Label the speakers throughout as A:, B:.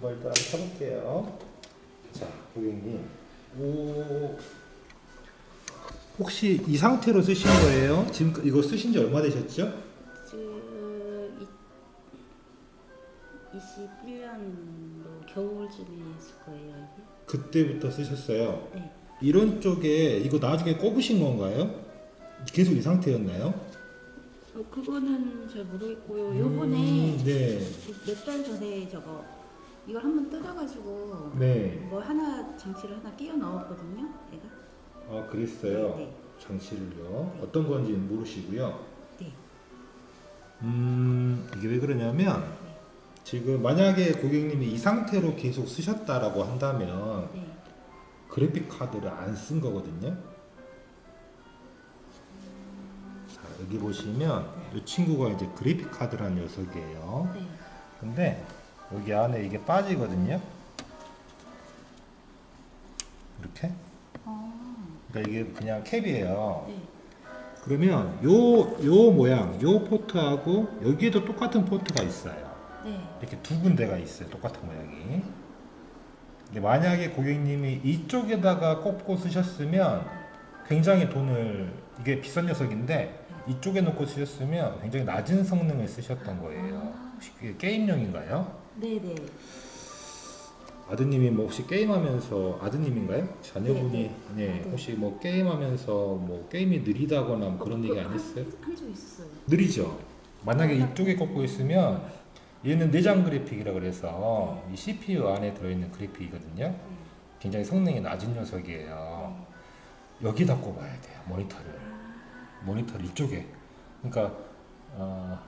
A: 한번 일단 켜볼게요. 자, 고객님. 오. 혹시 이 상태로 쓰신 거예요? 지금 이거 쓰신 지 얼마 되셨죠?
B: 지금 21년도 겨울쯤에 했을 거예요.
A: 그때부터 쓰셨어요.
B: 네.
A: 이런 쪽에 이거 나중에 꼽으신 건가요? 계속 이 상태였나요?
B: 어, 그거는 잘 모르겠고요. 요번에
A: 음, 네.
B: 몇 달 전에 저거 이걸 한번 뜯어가지고
A: 네.
B: 뭐 하나 장치를 하나 끼워 넣었거든요. 내가.
A: 아, 그랬어요.
B: 네.
A: 장치를요. 어떤 건지 모르시고요.
B: 네.
A: 음, 이게 왜 그러냐면 지금 만약에 고객님이 이 상태로 계속 쓰셨다라고 한다면
B: 네.
A: 그래픽 카드를 안 쓴 거거든요. 자, 여기 보시면 이 친구가 이제 그래픽 카드라는 녀석이에요.
B: 네.
A: 근데 여기 안에 이게 빠지거든요. 이렇게.
B: 어.
A: 그러니까 이게 그냥 캡이에요.
B: 네.
A: 그러면 요, 요 모양, 요 포트하고 여기에도 똑같은 포트가 있어요.
B: 네.
A: 이렇게 두 군데가 있어요. 똑같은 모양이. 만약에 고객님이 이쪽에다가 꼽고 쓰셨으면 굉장히 돈을 이게 비싼 녀석인데 이쪽에 놓고 쓰셨으면 굉장히 낮은 성능을 쓰셨던 거예요. 혹시 그게 게임용인가요?
B: 네, 네.
A: 아드님이 뭐 혹시 게임하면서 아드님인가요? 자녀분이
B: 네,
A: 네,
B: 네.
A: 혹시 뭐 게임하면서 뭐 게임이 느리다거나 뭐 그런 얘기 안 했어요?
B: 한적 있었어요.
A: 느리죠. 만약에 이쪽에 꽂고 있으면 얘는 내장 그래픽이라 그래서 이 CPU 안에 들어있는 그래픽이거든요. 굉장히 성능이 낮은 녀석이에요. 여기다 꼽아야 돼요. 모니터를. 모니터를 이쪽에. 그러니까 어,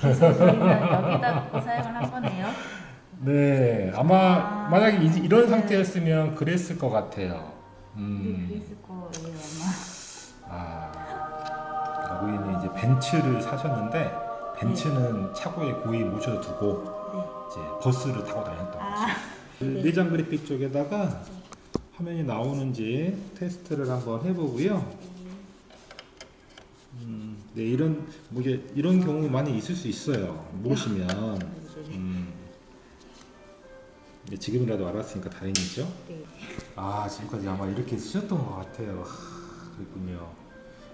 B: 저희는 여기다 놓고 사용을 한 거네요.
A: 네 아마
B: 아.
A: 만약에 이- 이런 상태였으면 그랬을 것 같아요.
B: 네,
A: 음.
B: 그랬을 거예요 아마.
A: 아, 고객님이 이제 벤츠를 사셨는데 벤츠는 차고에 고이 모셔두고
B: 네.
A: 이제 버스를 타고 다녔던 거죠.
B: 아,
A: 그
B: 네.
A: 내장 그래픽 쪽에다가 화면이 나오는지 테스트를 한번 해보고요. 음, 네 이런 뭐 이게 이런 경우 많이 있을 수 있어요. 모르시면 음, 네, 지금이라도 알았으니까 다행이죠.
B: 네.
A: 아 지금까지 아마 이렇게 쓰셨던 것 같아요. 하, 그랬군요.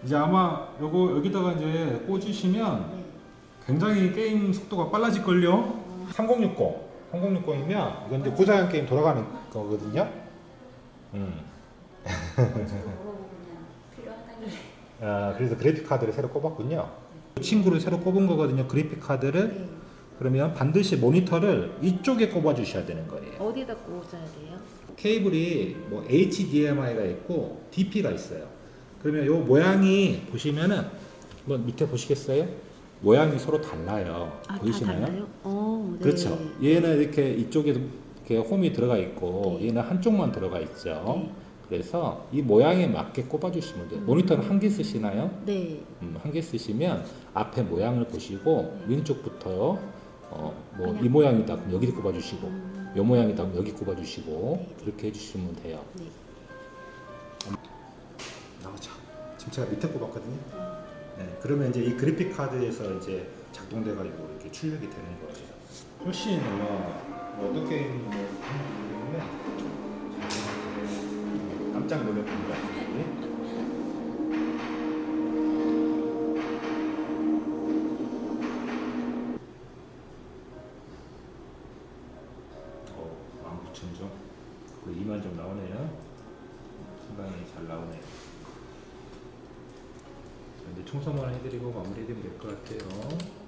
A: 이제 아마 요거 여기다가 이제 꽂으시면
B: 네.
A: 굉장히 게임 속도가 빨라질 걸요. 3060, 3060이면 이건 이제 고사양 게임 돌아가는 거거든요. 음. 아, 그래서 그래픽 카드를 새로 꼽았군요. 친구를 새로 꼽은 거거든요. 그래픽 카드를
B: 네.
A: 그러면 반드시 모니터를 이쪽에 꼽아 주셔야 되는 거예요.
B: 어디다 꽂아야 돼요?
A: 케이블이 뭐 HDMI가 있고 DP가 있어요. 그러면 요 모양이 보시면은 한번 밑에 보시겠어요? 모양이 서로 달라요.
B: 아,
A: 보이시나요?
B: 다 달라요? 어, 네.
A: 그렇죠. 얘는 이렇게 이쪽에 이렇게 홈이 들어가 있고
B: 네.
A: 얘는 한쪽만 들어가 있죠.
B: 네.
A: 그래서 이 모양에 맞게 꼽아주시면 돼요. 모니터는 한 개 쓰시나요?
B: 네.
A: 음, 한 개 쓰시면 앞에 모양을 보시고 왼쪽부터요. 어, 뭐 이 모양이다 그럼 여기 꼽아주시고
B: 음,
A: 요 모양이다 그럼 여기 꼽아주시고
B: 네.
A: 그렇게 해주시면 돼요.
B: 네.
A: 나오죠. 지금 제가 밑에 꼽았거든요. 네, 그러면 이제 이 그래픽 카드에서 이제 작동돼가지고 이렇게 출력이 되는 거예요. 훨씬 뭐 어떤 게임 뭐 깜짝 놀랐습니다. 네? 어, 19,000점. 그 2만 점 나오네요. 상당히 잘 나오네요. 자, 이제 청소만 해드리고 마무리해드리면 될 것 같아요.